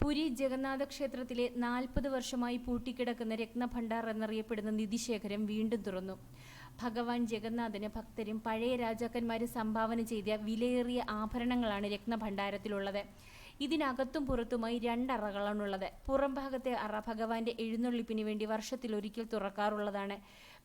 പുരി ജഗന്നാഥ ക്ഷേത്രത്തിലെ നാൽപ്പത് വർഷമായി പൂട്ടിക്കിടക്കുന്ന രത്നഭണ്ഡാർ എന്നറിയപ്പെടുന്ന നിധിശേഖരം വീണ്ടും തുറന്നു. ഭഗവാൻ ജഗന്നാഥന് ഭക്തരും പഴയ രാജാക്കന്മാരും സംഭാവന ചെയ്ത വിലയേറിയ ആഭരണങ്ങളാണ് രത്നഭണ്ഡാരത്തിലുള്ളത്. ഇതിനകത്തും പുറത്തുമായി രണ്ടറകളാണുള്ളത്. പുറംഭാഗത്തെ അറ ഭഗവാന്റെ എഴുന്നള്ളിപ്പിന് വേണ്ടി വർഷത്തിലൊരിക്കൽ തുറക്കാറുള്ളതാണ്.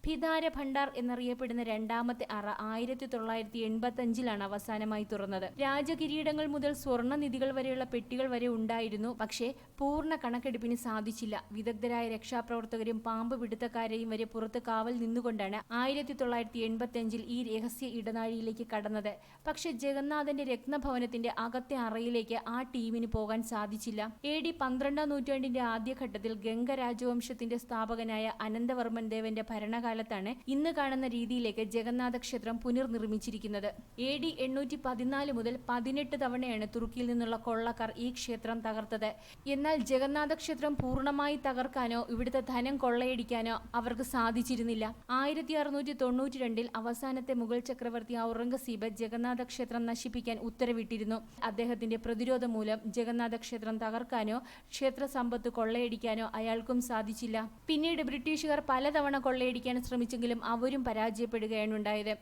ഭിതാര ഭണ്ഡാർ എന്നറിയപ്പെടുന്ന രണ്ടാമത്തെ അറ ആയിരത്തി തൊള്ളായിരത്തി എൺപത്തി അഞ്ചിലാണ് അവസാനമായി തുറന്നത്. രാജകിരീടങ്ങൾ മുതൽ സ്വർണ നിധികൾ വരെയുള്ള പെട്ടികൾ വരെ ഉണ്ടായിരുന്നു. പക്ഷേ പൂർണ കണക്കെടുപ്പിന് സാധിച്ചില്ല. വിദഗ്ധരായ രക്ഷാപ്രവർത്തകരും പാമ്പ് പിടുത്തക്കാരെയും വരെ പുറത്ത് കാവൽ നിന്നുകൊണ്ടാണ് ആയിരത്തി തൊള്ളായിരത്തി എൺപത്തി അഞ്ചിൽ ഈ രഹസ്യ ഇടനാഴിയിലേക്ക് കടന്നത്. പക്ഷെ ജഗന്നാഥന്റെ രത്നഭവനത്തിന്റെ അകത്തെ അറയിലേക്ക് ആ ടീമിന് പോകാൻ സാധിച്ചില്ല. എ ഡി പന്ത്രണ്ടാം നൂറ്റാണ്ടിന്റെ ആദ്യഘട്ടത്തിൽ ഗംഗ രാജവംശത്തിന്റെ സ്ഥാപകനായ അനന്തവർമ്മൻ ദേവന്റെ ഭരണകാലത്താണ് ഇന്ന് കാണുന്ന രീതിയിലേക്ക് ജഗന്നാഥ ക്ഷേത്രം പുനർനിർമ്മിച്ചിരിക്കുന്നത്. എ ഡി എണ്ണൂറ്റി പതിനാല് മുതൽ പതിനെട്ട് തവണയാണ് തുർക്കിയിൽ നിന്നുള്ള കൊള്ളക്കാർ ഈ ക്ഷേത്രം തകർത്തത്. എന്നാൽ ജഗന്നാഥ ക്ഷേത്രം പൂർണമായി തകർക്കാനോ ഇവിടുത്തെ ധനം കൊള്ളയടിക്കാനോ അവർക്ക് സാധിച്ചിരുന്നില്ല. ആയിരത്തി അറുന്നൂറ്റി തൊണ്ണൂറ്റി രണ്ടിൽ അവസാനത്തെ മുഗൾ ചക്രവർത്തി ഔറംഗസീബ് ജഗന്നാഥ ക്ഷേത്രം നശിപ്പിക്കാൻ ഉത്തരവിട്ടിരുന്നു. അദ്ദേഹത്തിന്റെ പ്രതിരോധം മൂലം ജഗന്നാഥ ക്ഷേത്രം തകർക്കാനോ ക്ഷേത്ര സമ്പത്ത് കൊള്ളയടിക്കാനോ അയാൾക്കും സാധിച്ചില്ല. പിന്നീട് ബ്രിട്ടീഷുകാർ പലതവണ കൊള്ളയടിക്കാൻ ശ്രമിച്ചെങ്കിലും അവരും പരാജയപ്പെടുകയാണ് ഉണ്ടായത്.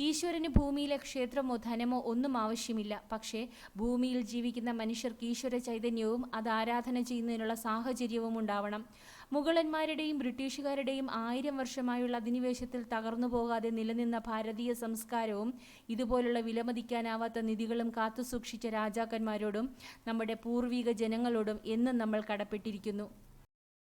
ഈശ്വരന് ഭൂമിയിലെ ക്ഷേത്രമോ ധനമോ ഒന്നും ആവശ്യമില്ല. പക്ഷേ ഭൂമിയിൽ ജീവിക്കുന്ന മനുഷ്യർക്ക് ഈശ്വര ചൈതന്യവും അത് ആരാധന ചെയ്യുന്നതിനുള്ള സാഹചര്യവും ഉണ്ടാവണം. മുഗളന്മാരുടെയും ബ്രിട്ടീഷുകാരുടെയും ആയിരം വർഷമായുള്ള അധിനിവേശത്തിൽ തകർന്നു പോകാതെ നിലനിന്ന ഭാരതീയ സംസ്കാരവും ഇതുപോലുള്ള വിലമതിക്കാനാവാത്ത നിധികളും കാത്തുസൂക്ഷിച്ച രാജാക്കന്മാരോടും നമ്മുടെ പൂർവിക ജനങ്ങളോടും എന്നും നമ്മൾ കടപ്പെട്ടിരിക്കുന്നു.